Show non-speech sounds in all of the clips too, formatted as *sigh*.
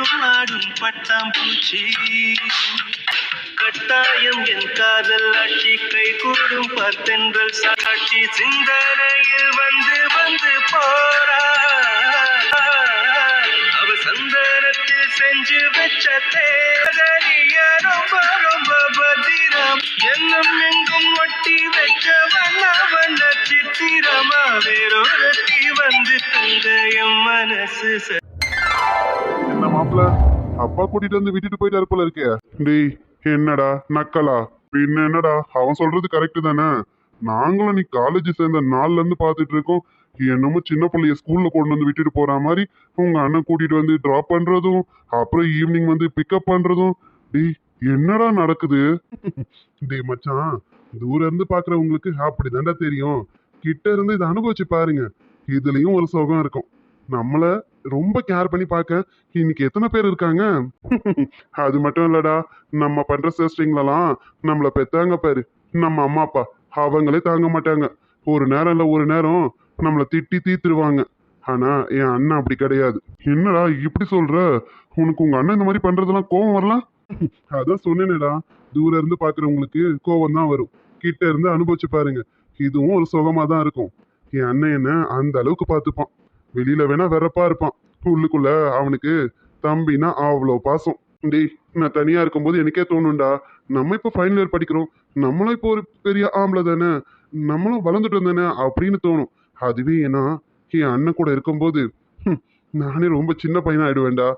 என்றும் ஆடும் பட்டாம்பூச்சி. கட்டாயம் என் காதல் ஆட்சி கை கூடும் பார்த்தென்றல் சாட்சி. சிந்தனையில் வந்து வந்து போறா அவ சந்தனத்தில் செஞ்சு வச்ச தேதலிய ரொம்ப ரொம்ப பத்திரம். என்னும் எங்கும் ஒட்டி வச்ச வண்ண வண்ண சித்திரமா வேறொருத்தி வந்து தந்தையும் மனசு அப்பா கூட்டிட்டு வந்து விட்டுட்டு போயிட்டாரு போல இருக்கே. டேய் என்னடா நக்கலா? பின்ன என்னடா? அவன் சொல்றது கரெக்ட் தானே? நாங்களும் நீ காலேஜ் சேர்ந்த நாள்ல இருந்து பாத்துட்டு இருக்கோம். என்னமோ சின்ன பிள்ளைய ஸ்கூல்ல கொண்டு வந்து விட்டுட்டு போற மாதிரி உங்க அண்ணன் கூட்டிட்டு வந்து டிராப் பண்றதும் அப்புறம் ஈவினிங் வந்து பிக்கப் பண்றதும். டேய் என்னடா நடக்குது? டேய் மச்சான் தூரம் இருந்து பாக்குறவங்களுக்கு அப்படிதான்டா தெரியும். கிட்ட இருந்து இதை அனுபவிச்சு பாருங்க. இதுலயும் ஒரு சுகம் இருக்கும். நம்மள ரொம்ப கேர் பண்ணி பார்க்க இன்னைக்கு எத்தனை பேர் இருக்காங்க? அது மட்டும் இல்லடா நம்ம பண்ற சேஷ்டிங்களெல்லாம் நம்மளை பெத்தாங்க பாரு. நம்ம அம்மா அப்பா அவங்களே தாங்க மாட்டாங்க. ஒரு நேரம் இல்லை ஒரு நேரம் நம்மளை திட்டி தீத்துருவாங்க. ஆனா என் அண்ணன் அப்படி கிடையாது. என்னடா இப்படி சொல்ற? உனக்கு உங்க அண்ணன் இந்த மாதிரி பண்றதெல்லாம் கோவம் வரலாம் அதான் சொன்னேனேடா. தூரம் இருந்து பாக்குறவங்களுக்கு கோவம் தான் வரும். கிட்ட இருந்து அனுபவிச்சு பாருங்க. இதுவும் ஒரு சுகமா தான் இருக்கும். என் அண்ணன் என்ன அந்த அளவுக்கு பார்த்துப்பான். வெளியில வேணா வெறப்பா இருப்பான். உள்ளுக்குள்ள அவனுக்கு தம்பினா அவ்வளோ பாசம். டேய் நான் தனியா இருக்கும்போது எனக்கே தோணும்டா. நம்ம இப்போ ஃபைனல் இயர் படிக்கிறோம். நம்மளும் இப்போ ஒரு பெரிய ஆம்பளை தானே. நம்மளும் வளர்ந்துட்டு தானே அப்படின்னு தோணும். அதுவே ஏன்னா என் அண்ணன் கூட இருக்கும்போது நானே ரொம்ப சின்ன பையனா ஆயிடுவேன்டா.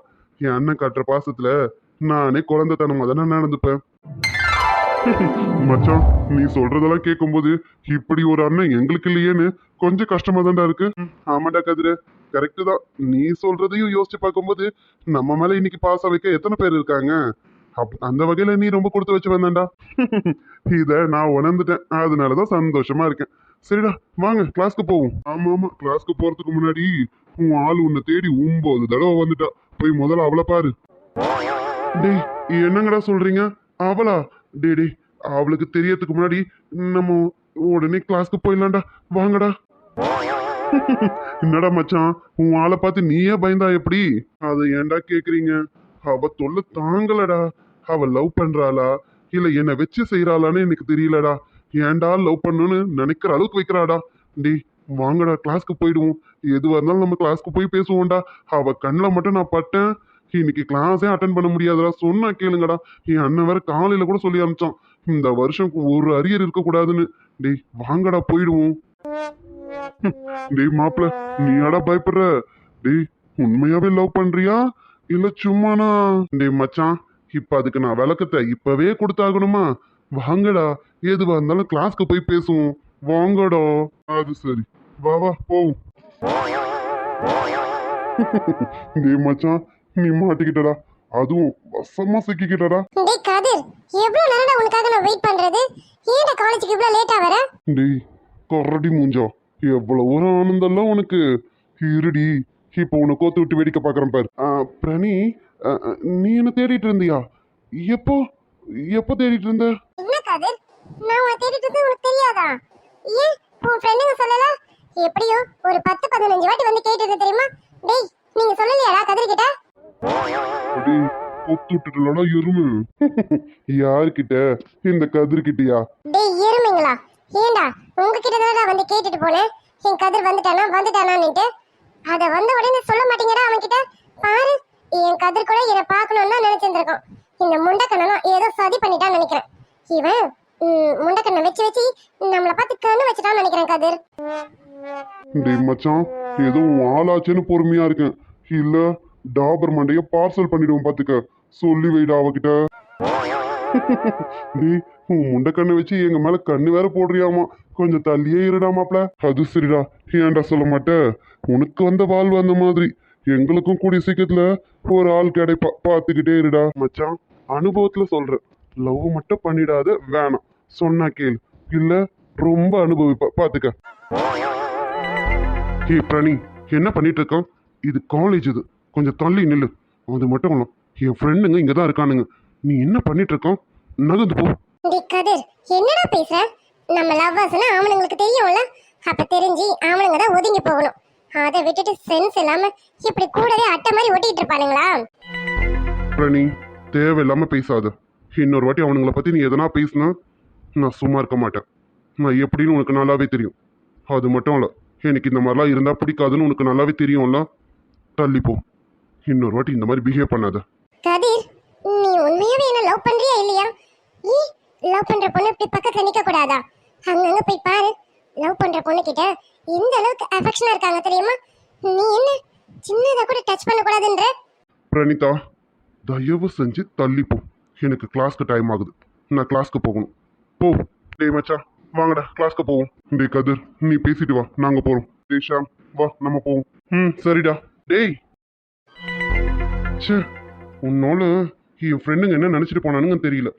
என் அண்ணன் காட்டுற பாசத்துல நானே குழந்தைத்தனமா தானே நடந்துப்பேன். *laughs* மச்சான் நீ சொல்றதெல்லாம் கேட்கும்போது இப்படி ஒரு அண்ணன் எங்களுக்கு இல்லையேன்னு கொஞ்சம் கஷ்டமா தான்டா இருக்கு. ஆமாடா கதிரு. கரெக்டு தான். நீ சொல்றதையும் யோசிச்சு பார்க்கும்போது நம்ம மேல இன்னைக்கு பாசம் வைக்க எத்தனை பேர் இருக்காங்க? அந்த வகையில நீ ரொம்ப கொடுத்து வச்சு வந்தேன்டா *laughs* இத நான் உணர்ந்துட்டேன். அதனாலதான் சந்தோஷமா இருக்கேன். சரிடா வாங்க கிளாஸ்க்கு போவோம். ஆமா ஆமா. கிளாஸ்க்கு போறதுக்கு முன்னாடி உன் ஆள் உன்னை தேடி ஒன்பது தடவை வந்துட்டா. போய் முதல்ல அவளை பாரு. டேய் என்னங்கடா சொல்றீங்க? அவளா? டேய் டேய் அவளுக்கு தெரியறதுக்கு முன்னாடி நம்ம உடனே கிளாஸ்க்கு போயிடலாம்டா. வாங்கடா. *laughs* என்னடா மச்சான் உன் ஆளை பார்த்து நீயே பயந்தா எப்படி? அதை ஏன்டா கேக்குறீங்க? அவ தொல்லை தாங்கலடா. அவ லவ் பண்றாளா? இல்ல என்னை வச்சு செய்யறாளான்னு எனக்கு தெரியலடா. ஏன்டா லவ் பண்ணணும்னு நினைக்கிற அளவுக்கு வைக்கிறாடா? டேய் வாங்கடா கிளாஸ்க்கு போயிடுவோம். எதுவா இருந்தாலும் நம்ம கிளாஸ்க்கு போய் பேசுவோம்டா. அவ கண்ணில் மட்டும் நான் பட்டேன். இன்னைக்கு கிளாஸே அட்டன் பண்ண முடியாதுடா. சொன்னா கேளுங்கடா. என் அண்ணன் வேற காலையில கூட சொல்லி அனுப்பிச்சான். இந்த வருஷம் ஒரு அரியர் இருக்கக்கூடாதுன்னு. டேய் வாங்கடா போயிடுவோம். டேய் மாப்பிள நீயாடா பயப்படுற? டேய் உண்மையாவே லவ் பண்றியா? இல்ல சும்மானா? டேய் மச்சான் இப்ப அதுக்கு நான் விளக்கத்தை இப்பவே கொடுத்தாகணுமா? வாங்கடா எதுவா இருந்தாலும் கிளாஸ்க்கு போய் பேசுவோம். வாங்கடா. அது சரி. வா வா போவோம். டேய் மச்சான் நீ மாட்டிக்கிட்டடா. அதுவும் வசமா சிக்கிக்கிட்டடா. டேய் கதிர் எவ்வளவு நேரம்டா உனக்காக நான் வெயிட் பண்றது? ஏன்டா காலேஜுக்கு இவ்வளவு லேட்டா வர? டேய் கரடி மூஞ்சா. எவ்வளவு ஆனந்தம்லாம் உனக்கு. இருடி இப்போ உன்னை கோத்து விட்டு வேடிக்கை பார்க்குறேன் பாரு. பிரணி நீ என்ன தேடிட்டு இருந்தியா? எப்போ எப்போ தேடிட்டு இருந்த? என்ன கதிர்? நான் உன்னை தேடிட்டு இருந்தது உனக்கு தெரியாதா? ஏன்? உன் ஃப்ரெண்டுங்க சொல்லல? எப்படியோ ஒரு பத்து பதினஞ்சு வாட்டி வந்து கேட்டது தெரியுமா? டேய் நீங்க சொல்லலையாடா கதிர் கிட்ட அடி கொத்து விட்டுட்டுலடா எருமை. *laughs* யாருக்கிட்ட இந்த கதிர்கிட்டயா? டேய் எருமைங்களா? ஏன்டா உங்ககிட்ட நான் வந்து கேட்டுட்டு போனேன். என் கதிர் வந்துட்டானா வந்துட்டானான்னுட்டு. அதை வந்த உடனே சொல்ல மாட்டேங்கிறா அவன்கிட்ட. பாரு என் கதிர் கூட என்னை பார்க்கணும்னு தான் நினைச்சிருந்திருக்கான். இந்த முண்டக்கண்ணனும் ஏதோ சதி பண்ணிட்டான்னு நினைக்கிறேன். இவன் முண்டக்கண்ணை வச்சு வச்சு நம்மளை பார்த்து கண்ணு வச்சுட்டான்னு நினைக்கிறேன் கதிர். டேய் மச்சான் ஏதோ உன் ஆளாச்சேன்னு பொறுமையா இருக்கேன். இல்ல டாபர் மண்டைய பார்சல் பண்ணிடுவோம் பாத்துக்க. சொல்லி வைடா அவகிட்ட. *laughs* டேய் உன் முண்டை கண்ணை வச்சு எங்க மேல கண்ணு வேற போடுறியாமா? கொஞ்சம் தள்ளியே இருடா மாப்ள அது சரிடா. ஏன்டா சொல்ல மாட்ட? உனக்கு வந்த வாழ்வு அந்த மாதிரி. எங்களுக்கும் கூடிய சீக்கிரத்துல ஒரு ஆள் கிடைப்பா. பார்த்துக்கிட்டே இருடா. மச்சான் அனுபவத்துல சொல்றேன். லவ் மட்டும் பண்ணிடாத வேணாம். சொன்னா கேளு. இல்ல ரொம்ப அனுபவிப்பா. பாத்துக்க. ஹே பிரணி என்ன பண்ணிட்டு இருக்கான் இது காலேஜ் இது. கொஞ்சம் தள்ளி நில்லு. அது மட்டும் இல்லை. என் ஃப்ரெண்டுங்க இங்கே தான் இருக்கானுங்க. நீ என்ன பண்ணிட்டு இருக்கோம் நகர்ந்து போ. டேய் கதிர் என்னடா பேசுற? நம்ம லவ்வர்ஸ்னா அவனுங்களுக்கு தெரியும்ல? அப்ப தெரிஞ்சு அவனுங்க தான் ஒதுங்கி போகணும். அதை விட்டுட்டு சென்ஸ் இல்லாம இப்படி கூடவே அட்டை மாதிரி ஒட்டிட்டு இருப்பானுங்களா? பிரணி தேவையில்லாம பேசாத. இன்னொரு வாட்டி அவனுங்கள பத்தி நீ எதனா பேசினா நான் சும்மா இருக்க மாட்டேன். நான் எப்படின்னு உனக்கு நல்லாவே தெரியும். அது மட்டும் இல்லை எனக்கு இந்த மாதிரிலாம் இருந்தால் பிடிக்காதுன்னு உனக்கு நல்லாவே தெரியும்ல? தள்ளிப்போ இன்னொரு வாட்டி இந்த மாதிரி பிஹேவ் பண்ணாத. கதிர் நீ உண்மையாவே என்ன லவ் பண்றியா இல்லையா? நீ லவ் பண்ற பொண்ணு இப்படி பக்கத்துல நிக்க கூடாதா அங்கங்க போய் பாரு. லவ் பண்ற பொண்ணு கிட்ட இந்த அளவுக்கு அஃபெக்ஷனா இருக்காங்க தெரியுமா? நீ என்ன? சின்னதா கூட டச் பண்ண கூடாதுன்ற பிரணிதா தயவு செஞ்சு தள்ளிப்போ எனக்கு கிளாஸ்க்கு டைம் ஆகுது. நான் கிளாஸ்க்கு போகணும். போ. டேய் மச்சா வாங்கடா கிளாஸ்க்கு போவோம். டேய் கதிர் நீ பேசிட்டு வா. நாங்க போறோம். டேய் ஷாம் வா நம்ம போவோம். ம் சரிடா. டேய். சே உன்னோட என் ஃப்ரெண்டுங்க என்ன நினச்சிட்டு போனானுங்கன்னு தெரியல.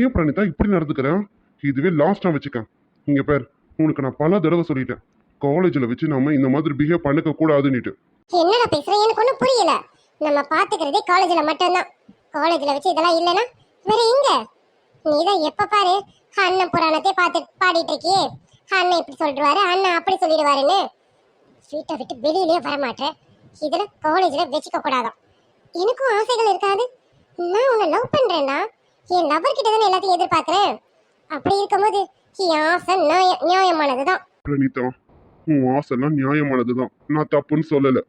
ஏன் பிரணிதா இப்படி நடந்துக்கிறேன் இதுவே லாஸ்டா வச்சுக்கேன். இங்கே பேர் உனக்கு நான் பல தடவை சொல்லிட்டேன். காலேஜில் வச்சு நம்ம இந்த மாதிரி பிஹேவ் பண்ணிக்க கூடாதுன்னுட்டு. என்னடா பேசுற? எனக்கு ஒன்றும் புரியல. நம்ம பார்த்துக்கிறதே காலேஜில் மட்டும்தான். காலேஜில் வச்சு இதெல்லாம் இல்லனா வேற எங்க? நீதான் எப்போ பாரு அண்ணன் புராணத்தை பார்த்து பாடிட்டு இருக்கியே அண்ணன் இப்படி சொல்லிடுவாரு அண்ணன் அப்படி சொல்லிடுவாருன்னு. வீட்டை விட்டு வெளியிலயே வரமாட்டேன். இதில் காலேஜில் வச்சுக்க கூடாதான். எனக்கும் ஆசைகள் இருக்காது. நான் உன்னை லவ் பண்ணுறேன்னா என் லவர் கிட்ட தானே எல்லாத்தையும் எதிர்பார்க்கறேன்? அப்படி இருக்கும்போது என் ஆசை நியாய நியாயமானதுதான். பிரணிதா உன் ஆசைலாம் நியாயமானது தான் நான் தப்புன்னு சொல்லலை.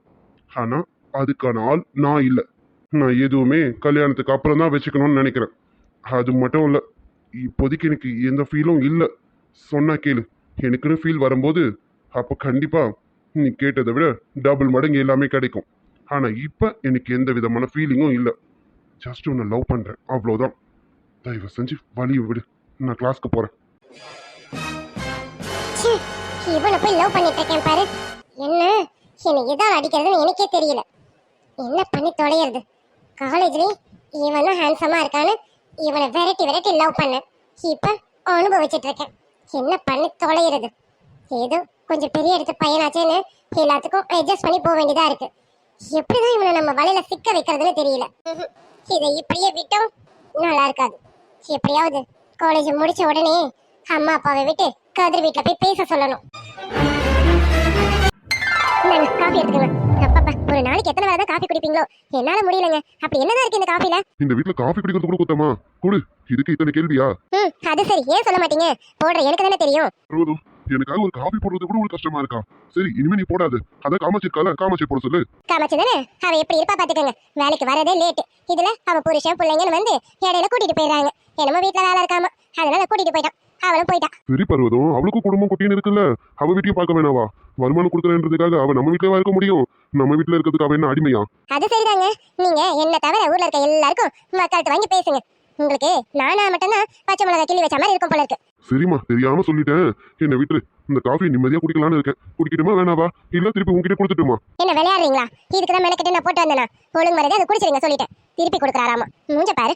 ஆனால் அதுக்கான ஆள் நான் இல்லை. நான் எதுவுமே கல்யாணத்துக்கு அப்புறம் தான் வச்சுக்கணும்னு நினைக்கிறேன். அது மட்டும் இல்லை. இப்போதைக்கு எனக்கு எந்த ஃபீலும் இல்லை. சொன்னா கேளு. எனக்குன்னு ஃபீல் வரும்போது அப்போ கண்டிப்பாக நீ கேட்டதை விட டபுள் மடங்கு எல்லாமே கிடைக்கும். ஆனால் இப்போ எனக்கு எந்த விதமான ஃபீலிங்கும் இல்லை. ஜஸ்ட் உன்னை லவ் பண்ணுறேன் அவ்வளோதான் தயவு செஞ்சு வழி விடு. நான் கிளாஸ்க்கு போறேன். இவனை போய் லவ் பண்ணிட்டு இருக்கேன் பாரு. என்ன? என்னை இதான் அடிக்கிறதுன்னு எனக்கே தெரியல. என்ன பண்ணி தொலைகிறது காலேஜ்லயும் இவனும் ஹேண்ட்ஸமா இருக்கான்னு இவனை வெரைட்டி வெரைட்டி லவ் பண்ணேன் இப்ப அனுபவிச்சுட்டு இருக்கேன். என்ன பண்ணி தொலைகிறது ஏதோ கொஞ்சம் பெரிய இடத்து பையனாச்சேன்னு எல்லாத்துக்கும் அட்ஜஸ்ட் பண்ணி போக வேண்டியதா இருக்கு. எப்படிதான் இவனை நம்ம வலையில சிக்க வைக்கிறதுன்னு தெரியல. இதை இப்படியே விட்டோம் நல்லா இருக்காது. எப்படியாவது காலேஜ் முடிச்ச உடனே அம்மா அப்பாவை விட்டு கதிர் வீட்ல போய் பேச சொல்லணும். காஃபி எடுத்துக்கங்க. அப்பப்பா ஒரு நாளைக்கு எத்தனை வேலை தான் காஃபி குடிப்பீங்களோ? என்னால முடியலங்க. அப்படி என்னதான் இருக்கு இந்த காஃபில? இந்த வீட்டில் காஃபி குடிக்கிறது கூட குத்தமா? குடு இதுக்கு இத்தனை கேள்வியா? ம் அது சரி. ஏன் சொல்ல மாட்டீங்க? போடுற எனக்கு தானே தெரியும். எனக்காக ஒரு காஃபி போடுறது கூட ஒரு கஷ்டமா இருக்கா? சரி இனிமே நீ போடாது. அதான் காமாட்சி இருக்கால காமாட்சி போட சொல்லு. காமாச்சு தானே? அவ எப்படி இருப்பா பாத்துக்கோங்க. வேலைக்கு வரதே லேட் இதுல அவ புருஷன் பிள்ளைங்கன்னு வந்து இடையில கூட்டிட்டு போயிடுறாங்க. என்னமோ வீட்ல வேலை இருக்காம. அதனால கூட்டிட்டு போயிட்டான். அவளும் போயிட்டா சரி பர்வதம் அவளுக்கும் குடும்பம் குட்டின்னு இருக்குல்ல. அவ வீட்டையும் பார்க்க வேணாவா? வருமானம் கொடுக்குறேன்றதுக்காக அவ நம்ம வீட்லயே இருக்க முடியும்? நம்ம வீட்ல இருக்கிறதுக்கு அவ என்ன அடிமையா? அது சரிதாங்க. நீங்க என்ன தவிர ஊர்ல இருக்க எல்லாருக்கும் மக்கள்கிட்ட வாங்கி பேசுங்க. உங்களுக்கு நானா மட்டும்தான் பச்சை மிளகா கிள்ளி வச்ச மாதிரி இருக்கும் போல இருக்கு. சரிம்மா தெரியாம சொல்லிட்டேன். என்ன விட்டுரு. இந்த காஃபி நிம்மதியா குடிக்கலாம்னு இருக்கேன். குடிக்கட்டுமா வேணாவா? இல்ல திருப்பி உங்ககிட்ட கொடுத்துட்டுமா? என்ன விளையாடுறீங்களா? இதுக்கு தான் மெனக்கிட்டு நான் போட்டு வந்தேனா? ஒழுங்கு மரியாதை அதை குடிச்சிருங்க சொல்லிட்டேன். திருப்பி கொடுக்குறாராமா? மூஞ்ச பாரு.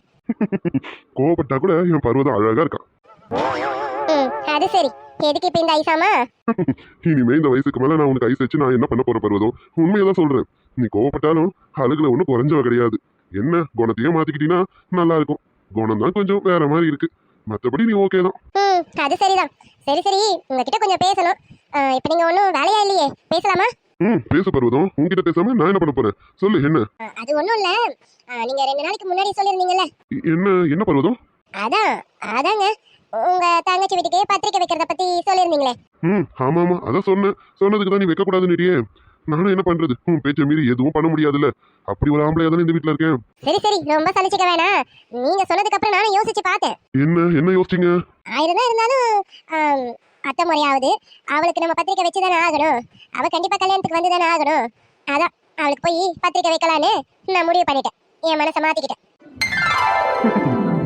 கோவப்பட்டா கூட என் பர்வதம் அழகா இருக்கா ம் அது சரி. எதுக்கு இப்ப இந்த ஐசாமா இனிமே இந்த வயசுக்கு மேல நான் உனக்கு ஐஸ் வச்சு நான் என்ன பண்ண போற பருவதம் உண்மையதான் சொல்றேன். நீ கோவப்பட்டாலும் அழகுல ஒன்றும் குறைஞ்சவ கிடையாது. என்ன குணத்தையே மாத்திக்கிட்டீங்கன்னா நல்லா இருக்கும். குணம் தான் கொஞ்சம் வேற மாதிரி இருக்கு. மற்றபடி நீ ஓகே தான். ம் அது சரிதான். சரி சரி. உங்ககிட்ட கொஞ்சம் பேசணும். இப்ப நீங்க ஒன்றும் வேலையா இல்லையே? பேசலாமா? ம் பேச பருவதம். உன்கிட்ட பேசாம நான் என்ன பண்ண போறேன்? சொல்லு என்ன? அது ஒன்றும் இல்ல. நீங்க ரெண்டு நாளைக்கு முன்னாடி சொல்லியிருந்தீங்கல்ல. இ- என்ன என்ன பருவதம்? அதான் அதாங்க. உங்க தங்கச்சி வீட்டுக்கு பத்திரிக்கை வைக்கிறத பத்தி சொல்லியிருந்தீங்களே. ம் ஆமா ஆமா அதான் சொன்னேன். சொன்னதுக்கு தான் நீ வைக்க கூடாதுன்னுட்டியே நானும் என்ன பண்றது? உன் பேச்ச மீறி எதுவும் பண்ண முடியாதுல்ல. அப்படி ஒரு ஆம்பளையா தானே இந்த வீட்ல இருக்கேன். சரி சரி ரொம்ப சலிச்சுக்க வேணாம். நீங்க சொன்னதுக்கு அப்புறம் நானும் யோசிச்சு பார்த்தேன். என்ன என்ன யோசிச்சீங்க? ஆயிரம் இருந்தாலும் அத்தை முறையாவது அவளுக்கு நம்ம பத்திரிக்கை வச்சு தானே ஆகணும். அவ கண்டிப்பா கல்யாணத்துக்கு வந்து தானே ஆகணும். அதான் அவளுக்கு போய் பத்திரிக்கை வைக்கலான்னு நான் முடிவு பண்ணிட்டேன். என் மனசை மாத்திக்கிட்டேன்.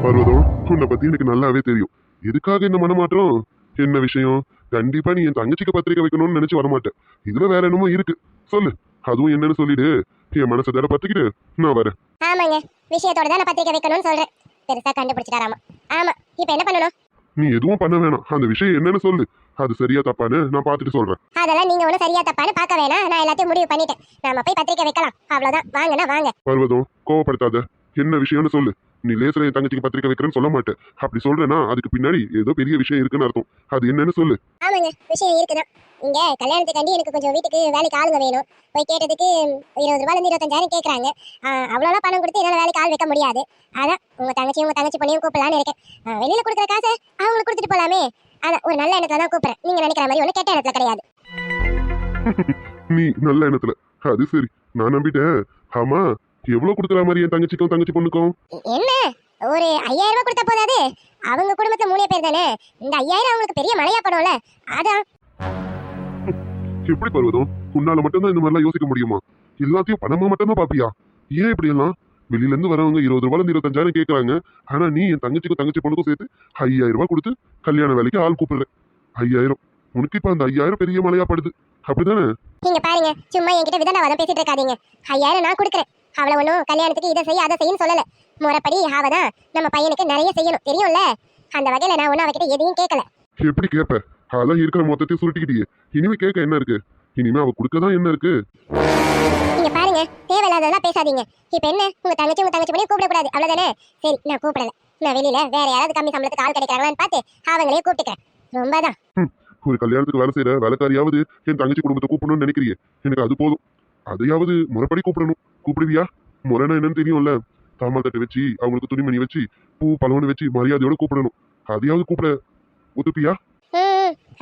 பர்வதம் உன்னை பத்தி எனக்கு நல்லாவே தெரியும். எதுக்காக இந்த மனமாற்றம்? என்ன விஷயம்? கண்டிப்பா நீ என் தங்கச்சிக்கு பத்திரிக்கை வைக்கணும்னு நினைச்சு வரமாட்டேன். இதுல வேற என்னமோ இருக்கு. சொல்லு. அதுவும் என்னன்னு சொல்லிடு. என் மனசை தட பத்திக்கிட்டு நான் வரேன். ஆமாங்க. விஷயத்தோட தான் பத்திரிக்கை வைக்கணும்னு சொல்றேன். பெருசா கண்டுபிடிச்சிட்டாராமா. ஆமா. இப்போ என்ன பண்ணணும்? நீ எதுவும் பண்ண வேணாம். அந்த விஷயம் என்னன்னு சொல்லு. அது சரியா தப்பான்னு நான் பார்த்துட்டு சொல்றேன். அதெல்லாம் நீங்க ஒன்றும் சரியா தப்பான்னு பார்க்க வேணாம். நான் எல்லாத்தையும் முடிவு பண்ணிட்டேன். நாம போய் பத்திரிக்கை வைக்கலாம். அவ்வளவுதான். வாங்கண்ணா வாங்க. பர்வதம் கோவப்படுத்தாத. என்ன விஷயம்னு சொல்லு. நீ லேசில் என் தங்கச்சிக்கு பத்திரிக்கை வைக்கிறேன்னு சொல்ல மாட்டேன். அப்படி சொல்றேன்னா அதுக்கு பின்னாடி ஏதோ பெரிய விஷயம் இருக்குன்னு அர்த்தம். அது என்னன்னு சொல்லு. ஆமாங்க விஷயம் இருக்குதான். இங்க கல்யாணத்துக்காண்டி எனக்கு கொஞ்சம் வீட்டுக்கு வேலைக்கு ஆளுங்க வேணும். போய் கேட்டதுக்கு இருபது ரூபாயில இருந்து இருபத்தஞ்சாயிரம் கேட்கறாங்க அவ்வளோலாம் பணம் கொடுத்து என்னால் வேலைக்கு ஆள் வைக்க முடியாது. அதான் உங்க தங்கச்சி உங்க தங்கச்சி பொண்ணையும் கூப்பிடலான்னு இருக்கேன். வெளியில கொடுக்குற காசை அவங்களுக்கு கொடுத்துட்டு போலாமே. அதான் ஒரு நல்ல எண்ணத்துல தான் கூப்பிடுறேன். நீங்க நினைக்கிற மாதிரி ஒன்றும் கெட்ட எண்ணத்துல கிடையாது. *laughs* நீ நல்ல எண்ணத்துல. அது சரி. நான் நம்பிட்டேன். ஆமா எவ்வளவு கொடுக்குற மாதிரி என் தங்கச்சிக்கும் தங்கச்சி பொண்ணுக்கும்? என்ன? ஒரு ஐயாயிரம் ரூபாய் கொடுத்தா போதாது? அவங்க குடும்பத்துல மூணே பேர் தானே? இந்த ஐயாயிரம் அவங்களுக்கு பெரிய மழையா படும்ல. அதான். எப்படி பருவதம்? உன்னால மட்டும்தான் இந்த மாதிரிலாம் யோசிக்க முடியுமா? எல்லாத்தையும் பணமா மட்டும்தான் பாப்பியா? ஏன் இப்படி எல்லாம் வெளியில இருந்து வரவங்க இருபது ரூபாயில இருந்து இருபத்தஞ்சாயிரம் கேட்கறாங்க ஆனா நீ என் தங்கச்சிக்கும் தங்கச்சி பொண்ணுக்கும் சேர்த்து ஐயாயிரம் ரூபாய் கொடுத்து கல்யாண வேலைக்கு ஆள் கூப்பிடுற. ஐயாயிரம். உனக்கு இப்ப அந்த ஐயாயிரம் பெரிய மலையா படுது. அப்படிதானே? நீங்க பாருங்க. சும்மா என்கிட்ட விதண்டாவாதம் பேசிட்டு இருக்காதீங்க. ஐயாயிரம் நான் கொடுக்குறேன். அவளை ஒன்றும் கல்யாணத்துக்கு இதை செய்ய அதை செய்யன்னு சொல்லல. முறைப்படி அவதான் நம்ம பையனுக்கு நிறைய செய்யணும். தெரியும்ல? அந்த வகையில நான் ஒன்றும் அவகிட்ட எதையும் கேட்கல எப்படி கேப்ப? அதான் இருக்கிற மொத்தத்தையும் சுருட்டிக்கிட்டியே. இனிமே கேட்க என்ன இருக்கு? இனிமே அவ கொடுக்கதான் என்ன இருக்கு? நீங்க பாருங்க தேவையில்லாததெல்லாம் பேசாதீங்க. இப்ப என்ன? உங்க தங்கச்சி உங்க தங்கச்சி பண்ணி கூப்பிடக்கூடாது. அவ்வளவுதானே? சரி நான் கூப்பிடல. நான் வெளியில வேற யாராவது கம்மி சம்பளத்துக்கு ஆள் கிடைக்கிறாங்களான்னு பார்த்து அவங்களே கூப்பிட்டுக்கிறேன். ரொம்ப தான் ஒரு கல்யாணத்துக்கு வேலை செய்யற வேலைக்காரியாவது என் தங்கச்சி குடும்பத்தை கூப்பிடணும்னு நினைக்கிறியே. எனக்கு அது போதும். அதையாவது முறைப்படி கூப்பிடணும். கூப்பிடுவியா? முறைனா என்னன்னு தெரியும்ல. தாமல் தட்டு வச்சு அவங்களுக்கு துணிமணி வச்சு பூ பழம்னு வச்சு மரியாதையோட கூப்பிடணும். அதையாவது கூப்பிட. ஒத்துப்பியா?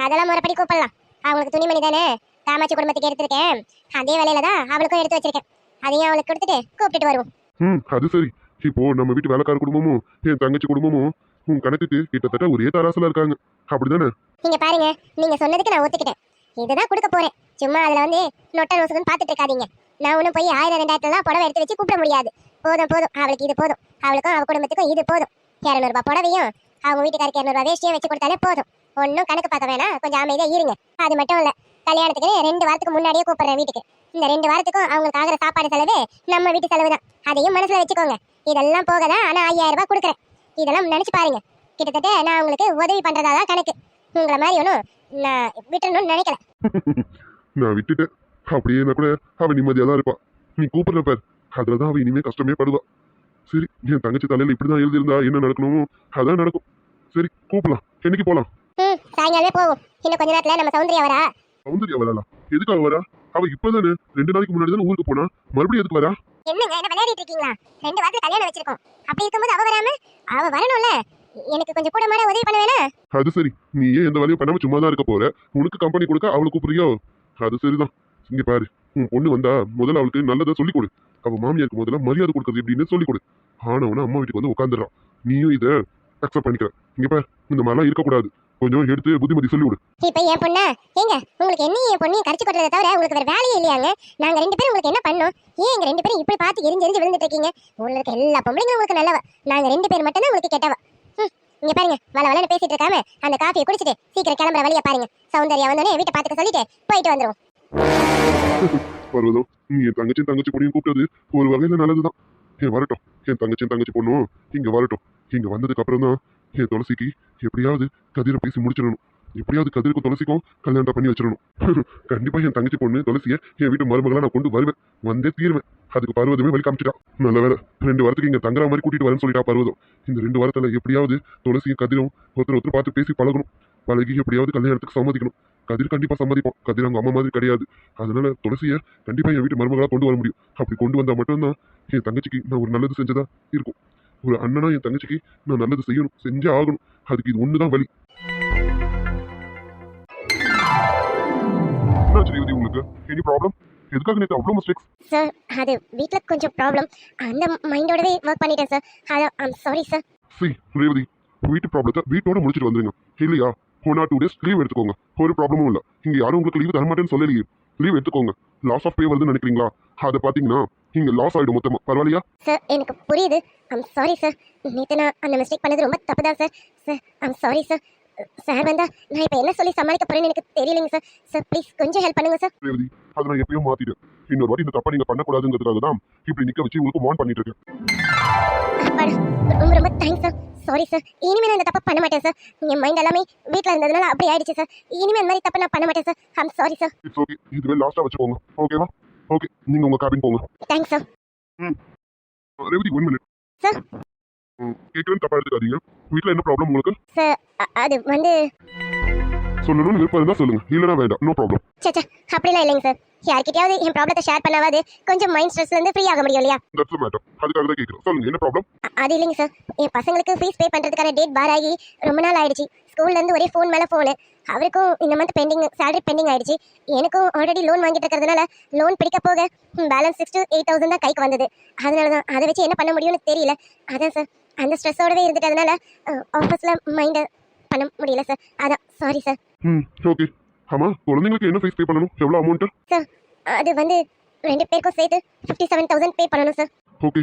அதெல்லாம் முறைப்படி கூப்பிடலாம். அவங்களுக்கு துணிமணி தானே? காமாட்சி குடும்பத்துக்கு எடுத்திருக்கேன். அதே வேலையில தான் அவளுக்கும் எடுத்து வச்சிருக்கேன். அதையும் அவளுக்கு கொடுத்துட்டு கூப்பிட்டுட்டு வருவோம். ம் அது சரி. இப்போ நம்ம வீட்டு வேலைக்கார குடும்பமும் என் தங்கச்சி குடும்பமும் உன் கணக்குக்கு கிட்டத்தட்ட ஒரே தராசுல இருக்காங்க. அப்படிதானே? நீங்க பாருங்க. நீங்க சொன்னதுக்கு நான் ஒத்துக்கிட்டேன். இதுதான் கொடுக்க போறேன். சும்மா அதுல வந்து நொட்ட ரோசுக்குன்னு பாத்துட்டு இருக்காதீங்க. நான் ஒன்றும் போய் ஆயிரம் ரெண்டாயிரத்துலாம் புடவை எடுத்து வச்சு கூப்பிட முடியாது. போதும் போதும். அவளுக்கு இது போதும். அவளுக்கும் அவ குடும்பத்துக்கும் இது போதும். இரநூறுபா புடவையும் அவங்க வீட்டுக்காரருக்கு இரநூறுபா வேஷ்டியும் வச்சு கொடுத்தாலே போதும். ஒன்றும் கணக்கு பார்க்க வேணாம். கொஞ்சம் அமைதியாக இருங்க. அது மட்டும் இல்லை. கல்யாணத்துக்கு ரெண்டு வாரத்துக்கு முன்னாடியே கூப்பிடுறேன் வீட்டுக்கு. இந்த ரெண்டு வாரத்துக்கும் அவங்களுக்கு ஆகிற சாப்பாடு செலவு நம்ம வீட்டு செலவு தான். அதையும் மனசில் வச்சுக்கோங்க. இதெல்லாம் போக தான் ஆனால் ஐயாயிரம் ரூபாய் கொடுக்குறேன். இதெல்லாம் நினச்சி பாருங்க. கிட்டத்தட்ட நான் உங்களுக்கு உதவி பண்ணுறதா தான் கணக்கு. உங்களை மாதிரி ஒன்றும் நான் விட்டுறணும்னு நினைக்கல. *laughs* நான் விட்டுட்டேன். அப்படியே நான் கூட அவ நிம்மதியா தான் இருப்பா நீ கூப்பிடுற பார். அதுலதான் அவ இனிமே கஷ்டமே படுவா. சரி என் தங்கச்சி தலையில இப்படிதான் எழுதியிருந்தா என்ன நடக்கணுமோ? அதான் நடக்கும். சரி கூப்பிடலாம். என்னைக்கு போலாம்? ம் சாயங்காலமே போவோம். இன்னும் கொஞ்ச நேரத்துல நம்ம சௌந்தர்யா வரா? சௌந்தர்யா வரலாம் எதுக்கு அவ வரா? அவ இப்பதானே ரெண்டு நாளைக்கு முன்னாடி தானே ஊருக்கு போனா? மறுபடியும் எதுக்கு வரா? என்னங்க என்ன விளையாடிட்டு இருக்கீங்களா? ரெண்டு வாரத்துல கல்யாணம் வச்சிருக்கோம். அப்படி இருக்கும்போது அவ வராம? அவ வரணும்ல. எனக்கு கொஞ்சம் கூட மாட உதவி பண்ண வேணா அது சரி. நீ ஏன் எந்த வேலையும் பண்ணாம சும்மா தான் இருக்க போற. உனக்கு கம்பெனி கொடுக்க அவளை கூப்பிடுறியோ? அது சரிதான். இங்க பாரு. உன் பொண்ணு வந்தா முதல்ல அவளுக்கு நல்லதை சொல்லிக் கொடு. அவ மாமியாருக்கு முதல்ல மரியாதை கொடுக்குறது எப்படின்னு சொல்லிக் கொடு. ஆனவன அம்மா வீட்டுக்கு வந்து உட்காந்துடுறான் நீயும் இதை அக்செப்ட் பண்ணிக்கிற. இங்க பாரு இந்த மாதிரிலாம் இருக்கக்கூடாது. கொஞ்சம் எடுத்து புத்திமதி சொல்லி விடு இப்ப என் பொண்ணா? ஏங்க உங்களுக்கு என்ன என் பொண்ணையும் கடிச்சு கொட்டுறதை தவிர உங்களுக்கு வேற வேலையே இல்லையாங்க? நாங்க ரெண்டு பேரும் உங்களுக்கு என்ன பண்ணோம்? ஏன் எங்க ரெண்டு பேரும் இப்படி பார்த்து எரிஞ்சு எரிஞ்சு விழுந்துட்டு இருக்கீங்க? ஊர்ல இருக்க எல்லா பொம்பளைங்களும் உங்களுக்கு நல்லவ. நாங்க ரெண்டு பேர் மட்டும் தான் உங்களுக்கு கெட்டவ. ம், இங்க பாருங்க வள வளன்னு பேசிட்டு இருக்காம அந்த காஃபியை குடிச்சிட்டு சீக்கிரம் கிளம்புற வழியை பாருங்க. சௌந்தர்யா வந்தோடனே வீட்டை பாத்துக்க சொல்லிட்டு போயிட்டு வந்துருவோம். *laughs* பர்வதம் நீ என் தங்கச்சி தங்கச்சி பொண்ணையும் கூப்பிட்டது ஒரு வகையில நல்லதுதான். ஏன் வரட்டும். என் தங்கச்சி தங்கச்சி பொண்ணும் இங்க வரட்டும். இங்க வந்ததுக்கு அப்புறம் தான் என் துளசிக்கு எப்படியாவது கதிரை பேசி முடிச்சிடணும். எப்படியாவது கதிருக்கும் துளசிக்கும் கல்யாணம் பண்ணி வச்சிடணும். *laughs* கண்டிப்பா என் தங்கச்சி பொண்ணு துளசிய என் வீட்டு மருமகளா நான் கொண்டு வருவேன். வந்தே தீருவேன். அதுக்கு பருவதமே வழி காமிச்சிட்டா. நல்ல வேலை ரெண்டு வாரத்துக்கு இங்க தங்குற மாதிரி கூட்டிட்டு வரேன்னு சொல்லிட்டா பருவதம். இந்த ரெண்டு வாரத்துல எப்படியாவது துளசியும் கதிரும் ஒருத்தர் ஒருத்தர் பார்த்து பேசி பழகணும். பழகி எப்படியாவது கல்யாணத்துக்கு சம்மதிக்கணும். கதிர் கண்டிப்பா சம்மதிப்பான். கதிர் அவங்க அம்மா மாதிரி கிடையாது. அதனால துளசிய கண்டிப்பா என் வீட்டு மருமகளா கொண்டு வர முடியும். அப்படி கொண்டு வந்தா மட்டும்தான் என் தங்கச்சிக்கு நான் ஒரு நல்லது செஞ்சதா இருக்கும். ஒரு அண்ணனா என் தங்கச்சிக்கு நான் நல்லது செய்யணும் செஞ்சே ஆகணும். அதுக்கு இது ஒண்ணுதான் வழி. என்னாச்சு ரேவதி உங்களுக்கு? எனி ப்ராப்ளம் எதுக்காக நேற்று அவ்வளோ மிஸ்டேக்ஸ் சார் அது வீட்டில் கொஞ்சம் ப்ராப்ளம் அந்த மைண்டோடவே ஒர்க் பண்ணிட்டேன் சார் அதான் I'm sorry sir see Revathi வீட்டு ப்ராப்ளத்தை வீட்டோட முடிச்சிட்டு வந்துருங்க. இல்லையா? One or two days leave எடுத்துக்கோங்க. ஒரு ப்ராப்ளமும் இல்லை. இங்க யாரும் உங்களுக்கு லீவ் தர மாட்டேன்னு சொல்லலையே. லீவ் எடுத்துக்கோங்க. லாஸ் ஆஃப் பே வருதுன்னு நினைக்கிறீங்களா? அதை பார்த்தீங்கன்னா இங்க லாஸ் ஆயிடும் மொத்தமா. பரவாயில்லையா? சார் எனக்கு புரியுது. ஐம் சாரி சார் நேற்று நான் அந்த மிஸ்டேக் பண்ணது ரொம்ப தப்பு தான் sir sir I'm sorry sir sir வந்தா நான் இப்போ என்ன சொல்லி சமாளிக்க போறேன்னு எனக்கு தெரியலைங்க சார் சார் ப்ளீஸ் கொஞ்சம் ஹெல்ப் பண்ணுங்க சார் ரேவதி அதை நான் எப்பயும் மாத்திட்டேன். இன்னொரு வாட்டி இந்த தப்பா நீங்க பண்ணக்கூடாதுங்கிறதுக்காக தான் இப்படி நிக்க வச்சு உங்களுக்கு வார்ன் பண்ணிட்டு இருக்கேன். ரொம்ப ரொம்ப தேங்க்ஸ் சார் சாரி சார் இனிமேல் இந்த தப்பு பண்ண மாட்டேன் சார் என் மைண்ட் எல்லாமே வீட்டில் இருந்ததுனால அப்படி ஆயிடுச்சு சார் இனிமேல் இந்த மாதிரி தப்பு நான் பண்ண மாட்டேன் sir I'm sorry sir it's okay இதுவே லாஸ்டா வச்சுக்கோங்க. ஓகேவா ஓகே நீங்க உங்க கேபின் போங்க. Thanks sir Revathi one minute sir கேட்கறேன்னு தப்பா எடுத்துக்காதீங்க. வீட்ல என்ன ப்ராப்ளம் உங்களுக்கு? சார் அது வந்து சொல்லணும்னு விருப்பம் இருந்தா சொல்லுங்க. இல்லைன்னா வேண்டாம். நோ ப்ராப்ளம் சச்சா அப்படிலாம் இல்லைங்க சார். யார்கிட்டயாவது என் ப்ராப்ளத்தை ஷேர் பண்ணாவது கொஞ்சம் மைண்ட் ஸ்ட்ரெஸ்ல இருந்து ஃப்ரீ ஆக முடியும் இல்லையா? தட்ஸ் மேட்டர் அதுக்காக தான் கேட்குறேன் சொல்லுங்க என்ன ப்ராப்ளம் அது இல்லைங்க சார். என் பசங்களுக்கு ஃபீஸ் பே பண்றதுக்கான டேட் பார் ஆகி ரொம்ப நாள் ஆயிடுச்சு. ஸ்கூல்ல இருந்து ஒரே ஃபோன் மேல ஃபோனு அவருக்கும் இந்த மந்த் பெண்டிங் salary பெண்டிங் ஆயிடுச்சு. எனக்கும் ஆல்ரெடி லோன் வாங்கிட்டு இருக்கிறதுனால லோன் பிடிக்க போக balance six to eight thousand தான் கைக்கு வந்தது. அதனால தான் அதை வச்சு என்ன பண்ண முடியும்னு தெரியல. அதான் சார் அந்த ஸ்ட்ரெஸ்ஸோடவே இருந்துட்டதுனால ஆஃபீஸில் மைண்டை பண்ண முடியல சார் அதான் சாரி சார் ம் ஓகே ஆமா குழந்தைங்களுக்கு என்ன ஃபீஸ் பே பண்ணணும்? எவ்வளோ அமௌண்ட் சார் அது வந்து ரெண்டு பேருக்கும் சேர்த்து ஃபிஃப்டி செவன் தௌசண்ட் பே பண்ணணும் சார் ஓகே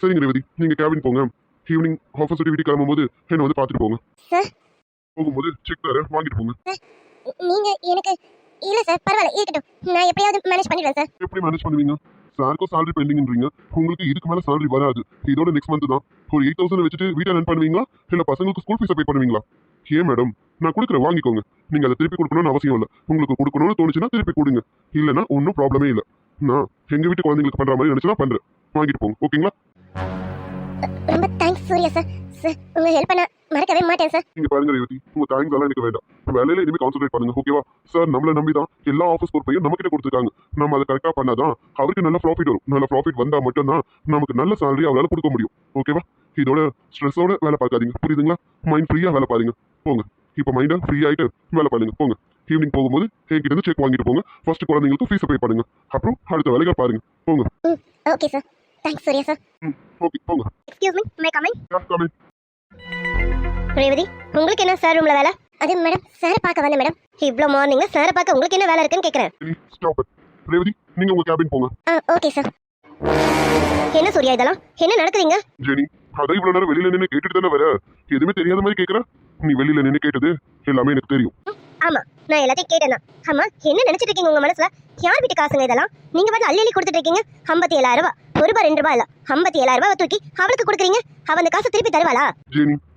சரிங்க ரேவதி. நீங்க கேபின் போங்க. ஈவினிங் ஆஃபீஸ் விட்டு வீட்டுக்கு கிளம்பும்போது என்ன வந்து பார்த்துட்டு போங்க. சார் போகும்போது செக் தரேன். வாங்கிட்டு போங்க. நீங்க எனக்கு இல்ல சார் பரவாயில்ல இருக்கட்டும். நான் எப்படியாவது மேனேஜ் பண்ணிடுவேன் சார் எப்படி மேனேஜ் பண்ணுவீங்க? சாருக்கும் salary பெண்டிங்ன்றீங்க உங்களுக்கு இதுக்கு மேல salary வராது. இதோட நெக்ஸ்ட் மந்த் தான். ஒரு எயிட் தௌசண்ட் வச்சுட்டு வீட்டை ரன் பண்ணுவீங்களா? இல்ல பசங்களுக்கு ஸ்கூல் ஃபீஸை பே பண்ணுவீங்களா? ஏன் மேடம் நான் கொடுக்குறேன் வாங்கிக்கோங்க. நீங்க அதை திருப்பி கொடுக்கணும்னு அவசியம் இல்லை. உங்களுக்கு கொடுக்கணும்னு தோணுச்சுன்னா திருப்பி கொடுங்க. இல்லைன்னா ஒன்றும் ப்ராப்ளமே இல்லை. நான் எங்க வீட்டு குழந்தைங்களுக்கு பண்ற மாதிரி நினைச்சு நான் பண்றேன். வாங்கிட்டு போங்க ஓகேங்களா? ரொம்ப தேங்க்ஸ் சூர்யா சார் சார் உங்க ஹெல்ப் பண்ண மறக்கவே மாட்டேன் சார் நீங்க பாருங்க ரேவதி. உங்க தேங்க்ஸ் எல்லாம் எனக்கு வேண்டாம். வேலையில இனிமே கான்சென்ட்ரேட் பண்ணுங்க ஓகேவா? சார் நம்மள நம்பி தான் எல்லா ஆஃபீஸ் பொறுப்பையும் நம்ம கிட்ட கொடுத்துருக்காங்க. நம்ம அதை கரெக்டா பண்ணாதான் அவருக்கு நல்ல ப்ராஃபிட் வரும். நல்ல ப்ராஃபிட் வந்தா மட்டும்தான் நமக்கு நல்ல salary அவரால் கொடுக்க முடியும். ஓகேவா? இதோட ஸ்ட்ரெஸ்ஸோட வேலை பார்க்காதீங்க. புரியுதுங்களா? மைண்ட் ஃப்ரீயா வேலை பாருங்க. போங்க. இப்போ மைண்டை ஃப்ரீ ஆயிட்டு வேலை பண்ணுங்க. போங்க. ஈவினிங் போகும்போது என்கிட்ட இருந்து செக் வாங்கிட்டு போங்க. ஃபர்ஸ்ட் குழந்தைங்களுக்கு ஃபீஸை பே பண்ணுங்க. அப்புறம் அடுத்த வேலைகள் பாருங்க. போங்க. Okay sir thanks Surya sir okay போங்க. Excuse me may coming Yeah, come in. Revathi உங்களுக்கு என்ன சார் ரூம்ல வேலை? அது மேடம் சார் பார்க்க வந்தேன் மேடம் இவ்வளோ மார்னிங்ல சாரை பார்க்க உங்களுக்கு என்ன வேலை இருக்குன்னு கேட்குறேன் Jenny, stop it. ரேவதி நீங்க உங்க கேபின் போங்க. ஓகே சார் என்ன சூர்யா இதெல்லாம்? என்ன நடக்குதுங்க ஜெனி அதை இவ்வளவு நேரம் வெளியில நின்று கேட்டுட்டு தானே வர? எதுவுமே தெரியாத மாதிரி கேக்குற? நீ வெளியில நின்று கேட்டது எல்லாமே எனக்கு தெரியும். ஆமா நான் எல்லாத்தையும் கேட்டேன் ஆமா என்ன நினைச்சிட்டு இருக்கீங்க உங்க மனசுல? யார் வீட்டு காசுங்க இதெல்லாம்? நீங்க வந்து அள்ளி அள்ளி கொடுத்துட்டு இருக்கீங்க. ஐம்பத்தி ஏழாயிரம் ரூபாய். ஒரு ரூபாய் ரெண்டு ரூபாய் இல்ல. ஐம்பத்தி ஏழாயிரம் ரூபாய் தூக்கி அவளுக்கு கொடுக்குறீங்க. அவ அந்த காசை திருப்பி தருவாளா?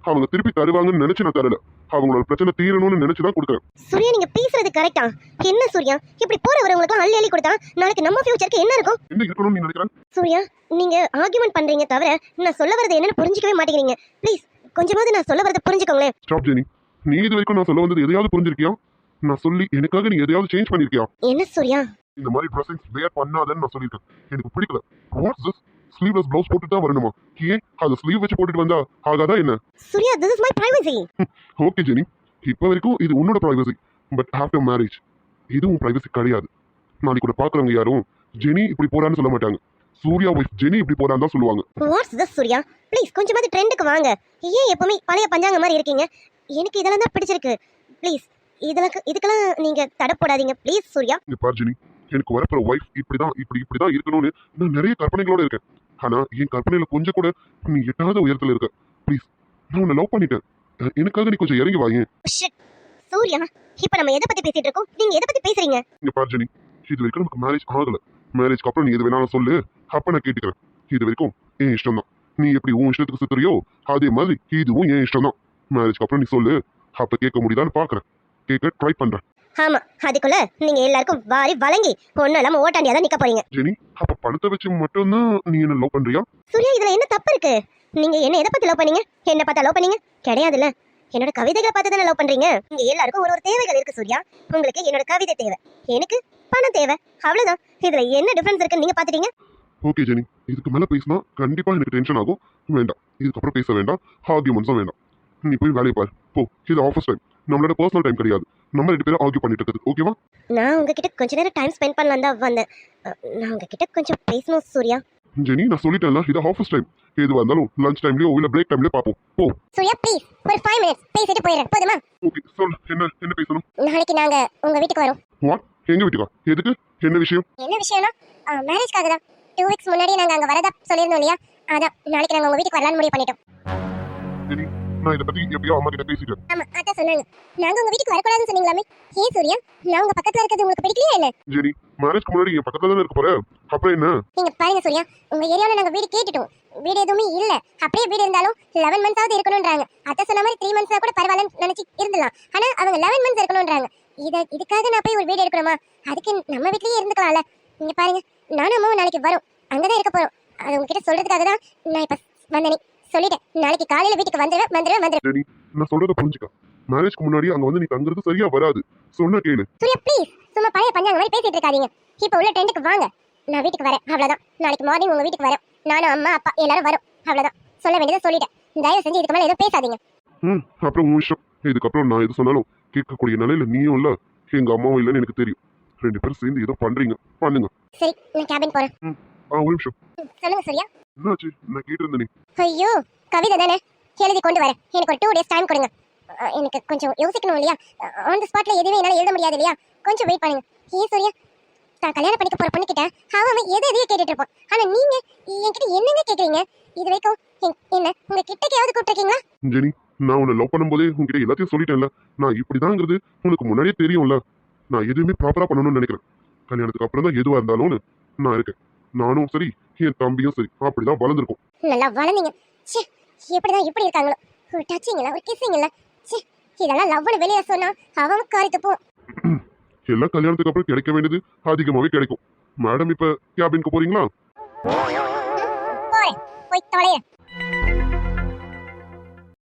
அவங்க திருப்பி தருவாங்கன்னு நினைச்சு நான் தரல. அவங்களோட பிரச்சனை தீரணும்னு நினைச்சு தான் கொடுக்குறேன். சூர்யா நீங்க பேசுறது கரெக்டா என்ன சூர்யா? இப்படி போறவங்களுக்கு அள்ளி அள்ளி கொடுத்தா நாளைக்கு நம்ம ஃபியூச்சருக்கு என்ன இருக்கும்? என்ன இருக்கணும்னு நீ நினைக்கிறேன் சூர்யா நீங்க ஆர்கியூமெண்ட் பண்றீங்க தவிர நான் சொல்ல வரது என்னன்னு புரிஞ்சிக்கவே மாட்டேங்கிறீங்க. ப்ளீஸ் கொஞ்சமாவது நான் சொல்ல வரதை புரிஞ்சுக்கோங்களேன். ஸ்டாப் ஜெனி நீ இது வரைக்கும் நான் சொல்ல வந்தது எதையாவது புரிஞ்சிருக்கியா? நான் சொல்லி எனக்காக நீ எதையாவது சேஞ்ச் பண்ணிருக்கியா? என்ன சூர்யா? இந்த மாதிரி ட்ரெஸ்ஸிங்ஸ் வேர் பண்ணாதன்னு நான் சொல்லியிருக்கேன். எனக்கு பிடிக்கல. வாட்ஸ் திஸ் ஸ்லீவ்லெஸ் ப்ளவுஸ் தான் வரணுமா? ஏன்? அதை ஸ்லீவ் வச்சு போட்டுட்டு வந்தா ஆகாதா என்ன? Surya this is my privacy okay Jenny. இப்போ வரைக்கும் இது உன்னோட ப்ரைவசி பட் ஆஃப்டர் மேரேஜ் இதுவும் ப்ரைவசி கிடையாது. நாளைக்கு கூட பார்க்குறவங்க யாரும் ஜெனி இப்படி போறான்னு சொல்ல மாட்டாங்க. சூர்யா ஒய்ஃப் ஜெனி இப்படி போறான்னு தான் சொல்லுவாங்க. Watts this Surya? ப்ளீஸ் கொஞ்சமாவது ட்ரெண்டுக்கு வாங்க. ஏன் எப்பவுமே பழைய பஞ்சாங்க மாதிரி இருக்கீங்க? எனக்கு இதெல்லாம் தான் பிடிச்சிருக்கு. ப்ளீஸ் இதெல்லாம் இதுக்கெல்லாம் நீங்க தடை போடாதீங்க. ப்ளீஸ் சூர்யா. இங்க பார் ஜெனி. எனக்கு வரப்போற ஒய்ஃப் இப்படிதான் இப்படி இப்படிதான் இருக்கணும்னு நான் நிறைய கற்பனைகளோட இருக்கேன். ஆனா என் கற்பனையில கொஞ்சம் கூட நீ எட்டாத உயரத்துல இருக்க. ப்ளீஸ் நான் உன்னை லவ் பண்ணிட்டேன். எனக்காக நீ கொஞ்சம் இறங்கி ஷிட் சூர்யா இப்போ நம்ம எதை பத்தி பேசிட்டு இருக்கோம்? நீங்க எதை பத்தி பேசுறீங்க? இங்க பார் ஜெனி. இது வரைக்கும் நமக்கு மேரேஜ் ஆகல. மேரேஜ்க்கு அப்புறம் நீ எது வேணாலும் சொல்லு. அப்ப நான் கேட்டுக்கிறேன். இது வரைக்கும் என் இஷ்டம் தான். நீ எப்படி உன் இஷ்டத்துக்கு சுத்துறியோ அதே மாதிரி இதுவும் என் இஷ்டம் தான். மேரேஜ்க்கு அப்புறம் நீ சொல்லு. அப்ப கேட்க முடியுதான்னு பாக்குறேன். கேட்க ட்ரை பண்றேன். ஆமா அதுக்குள்ள நீங்க எல்லாருக்கும் வாரி வழங்கி ஒன்னும் இல்லாம ஓட்டாண்டியா தான் நிக்க போறீங்க. ஜெனி அப்ப பணத்தை வச்சு மட்டும்தான் நீ என்ன லவ் பண்றியா? சூர்யா இதுல என்ன தப்பு இருக்கு? நீங்க என்ன எதை பத்தி லவ் பண்ணீங்க? என்ன பார்த்தா லவ் பண்ணீங்க? கிடையாதுல்ல. என்னோட கவிதைகளை பார்த்து தானே லவ் பண்றீங்க? இங்க எல்லாருக்கும் ஒரு ஒரு தேவைகள் இருக்கு சூர்யா. உங்களுக்கு என்னோட கவிதை தேவை. எனக்கு பணம் தேவை. அவ்வளவுதான். இதுல என்ன டிஃபரன்ஸ் இருக்குன்னு நீங்க பாத்துட்டீங்க ஓகே ஜெனி இதுக்கு மேல பேசினா கண்டிப்பா எனக்கு டென்ஷன் ஆகும். வேண்டாம். இதுக்கப்புறம் பேச வேண்டாம். ஆர்கியூமெண்ட்ஸும் வேண்டாம். நீ போய் வேலையை பாரு. போ. இது ஆஃபீஸ் டைம் நம்மளோட பர்சனல் டைம் கிடையாது. நம்ம ரெண்டு பேரும் ஆர்கியூ பண்ணிட்டு இருக்குது. ஓகேவா நான் உங்ககிட்ட கொஞ்ச நேரம் டைம் ஸ்பெண்ட் பண்ணலாம் தான் வந்தேன். நான் உங்ககிட்ட கொஞ்சம் பேசணும் சூர்யா. ஜெனி நான் சொல்லிட்டேன்ல இது ஆஃபீஸ் டைம் எதுவாக இருந்தாலும் லஞ்ச் டைம்லயோ இல்ல பிரேக் டைம்லயோ பார்ப்போம். போ. சூர்யா ப்ளீஸ் ஒரு ஃபைவ் மினிட்ஸ் பேசிட்டு போயிடுறேன். போதுமா? ஓகே சொல் என்ன என்ன பேசணும்? நாளைக்கு நாங்க உங்க வீட்டுக்கு வரோம். வாட் எங்க வீட்டுக்கா? எதுக்கு? என்ன விஷயம்? என்ன விஷயம்னா மேரேஜ்க்காக தான். டூ வீக்ஸ் முன்னாடி நாங்க அங்க வரதா சொல்லியிருந்தோம் இல்லையா? அதான் நாளைக்கு நாங்க உங்க வீட்டுக்கு வரலாம்னு முடிவு பண்ணிட்டோம். நான் இதை பத்தி எப்பயோ அம்மா கிட்ட பேசிட்டேன். ஆமா அதான் சொன்னாங்க. நாங்க உங்க வீட்டுக்கு வரக்கூடாதுன்னு சொன்னீங்களாமே? ஏன் சூர்யா? நான் உங்க பக்கத்துல இருக்கிறது உங்களுக்கு பிடிக்கலையா என்ன? ஜெனி மேரேஜ்க்கு முன்னாடி என் பக்கத்துல தானே இருக்க போற அப்புறம் என்ன? நீங்க பாருங்க சூர்யா உங்க ஏரியால நாங்க வீடு கேட்டுட்டோம். வீடு எதுவுமே இல்ல. அப்படியே வீடு இருந்தாலும் லெவன் மந்த்ஸாவது இருக்கணும்ன்றாங்க. அத்தை சொன்ன மாதிரி த்ரீ மந்த்ஸ் கூட பரவாயில்லன்னு நினைச்சு இருந்தலாம் ஆனா அவங்க லெவன் மந்த்ஸ் இருக்கணும்ன்றாங்க. இத இதுக்காக நான் போய் ஒரு வீடு எடுக்கணுமா? அதுக்கு நம்ம வீட்லயே இருந்துக்கலாம்ல. நீங்க பாருங்க நானும் அம்மாவும் நாளைக்கு வரோம். அங்கதான் இருக்க போறோம். அது உங்ககிட்ட சொல்றதுக்காக தான் நான் இப்ப வந்தனே. சொல்லிட்டேன். நாளைக்கு காலையில வீட்டுக்கு வந்துடுவேன் வந்துடுவேன் வந்துடுவேன் ஜெனி நான் சொல்றத புரிஞ்சுக்க. மேரேஜ்க்கு முன்னாடி அங்க வந்து நீ தங்குறது சரியா வராது. சொன்ன கேளு. சூர்யா ப்ளீஸ் சும்மா பழைய பஞ்சாங்க மாதிரி பேசிட்டு இருக்காதீங்க. இப்போ உள்ள ட்ரெண்டுக்கு வாங்க. நான் வீட்டுக்கு வரேன். அவ்வளவுதான். நாளைக்கு மார்னிங் உங்க வீட்டுக்கு வரேன். நானும் அம்மா அப்பா எல்லாரும் வரும். அவ்வளவுதான். சொல்ல வேண்டியதை சொல்லிட்டேன். தயவு செஞ்சு இதுக்கு மேல எதுவும் பேசாதீங்க. ம் அப்புறம் உன் விஷயம் இதுக்கப்புறம் நான் எது சொன்னாலும் கேட்கக்கூடிய நிலையில நீயும் இல்ல எங்க அம்மாவும் இல்லைன்னு எனக்கு தெரியும். ரெண்டு பேரும் சேர்ந்து ஏதோ பண்றீங்க. பண்ணுங்க. சரி நான் கேபின் போறேன். ஆ ஒரு நிமிஷம். சொல்லுங்க சூர்யா. என்னாச்சு? நான் கேட்டிருந்தேனே ஐயோ கவிதை தானே. எழுதி கொண்டு வரேன். எனக்கு ஒரு டூ டேஸ் டைம் கொடுங்க. எனக்கு கொஞ்சம் யோசிக்கணும் இல்லையா? ஆன் தி ஸ்பாட்ல எதுவுமே என்னால எழுத முடியாது இல்லையா? கொஞ்சம் வெயிட் பண்ணுங்க. ஏன் சூர்யா நான் கல்யாணம் பண்ணிக்க போற பொண்ணு கிட்ட அவன் எதை எதையோ கேட்டுட்டு இருப்பான் ஆனா நீங்க என்கிட்ட என்னங்க கேக்குறீங்க? இது வரைக்கும் என்- என்ன உங்க கிட்டக்கையாவது கூப்பிட்டுருக்கீங்களா? ஜெனி நான் உன்னை லவ் பண்ணும்போதே உன்கிட்ட எல்லாத்தையும் சொல்லிட்டேன்ல. நான் இப்படிதாங்கிறது உனக்கு முன்னாடியே தெரியும்ல. நான் எதுவுமே ப்ராப்பரா பண்ணணும்னு நினைக்கிறேன். கல்யாணத்துக்கு அப்புறம் தான் எதுவா இருந்தாலும் நான் இருக்கேன். நானும் சரி என் தம்பியும் சரி. அப்படிதான் வளர்ந்துருக்கும். நல்லா வளர்ந்தீங்க. ச்சே எப்படிதான் இப்படி இருக்காங்களோ. ஒரு டச்சிங் இல்ல ஒரு கிசிங் இல்ல. ச்சே இதெல்லாம் லவ்னு வெளியில சொன்னா அவன் காரித்து போ. *clears throat* எல்லாம் கல்யாணத்துக்கு அப்புறம் கிடைக்க வேண்டியது அதிகமாவே கிடைக்கும். மேடம் இப்ப கேபினுக்கு போறீங்களா? போய் தொலைறேன்